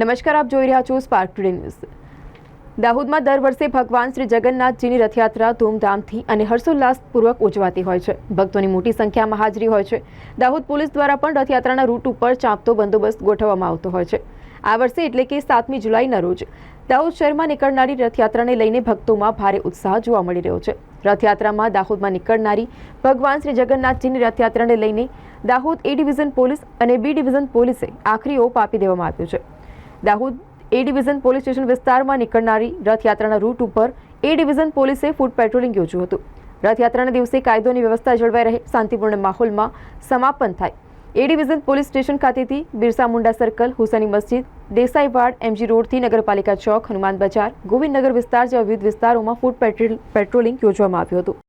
નમસ્કાર, આપ જોઈ રહ્યા છો સ્પાર્ક ટુડે ન્યૂઝ દાહોદમાં દર વર્ષે ભગવાન શ્રી જગન્નાથજીની રથયાત્રા ધૂમધામથી અને હર્ષોલ્લાસપૂર્વક ઉજવાતી હોય છે. ભક્તોની મોટી સંખ્યામાં હાજરી હોય છે. દાહોદ પોલીસ દ્વારા પણ રથયાત્રાના રૂટ ઉપર ચાંપતો બંદોબસ્ત ગોઠવવામાં આવતો હોય છે. આ વર્ષે એટલે કે સાતમી જુલાઈના રોજ દાહોદ શહેરમાં નીકળનારી રથયાત્રાને લઈને ભક્તોમાં ભારે ઉત્સાહ જોવા મળી રહ્યો છે. રથયાત્રામાં દાહોદમાં નીકળનારી ભગવાન શ્રી જગન્નાથજીની રથયાત્રાને લઈને દાહોદ એ ડિવિઝન પોલીસ અને બી ડિવિઝન પોલીસે આખરી ઓપ આપી દેવામાં આવ્યો છે. Dahod A division police station વિસ્તારમાં નીકળનારી રથયાત્રાના રૂટ ઉપર એ ડિવિઝન પોલીસે ફૂડ પેટ્રોલિંગ યોજ્યું હતું. રથયાત્રાના દિવસે કાયદોની વ્યવસ્થા જળવાઈ રહે, શાંતિપૂર્ણ માહોલમાં સમાપન થાય. એ ડિવિઝન પોલીસ સ્ટેશન ખાતેથી બિરસા મુંડા સર્કલ, હુસેની મસ્જિદ, દેસાઈવાડ, એમજી રોડથી નગરપાલિકા ચોક, હનુમાન બજાર, ગોવિંદનગર વિસ્તાર જેવા વિવિધ વિસ્તારોમાં ફૂડ પેટ્રોલ, પેટ્રોલિંગ યોજવામાં આવ્યું હતું.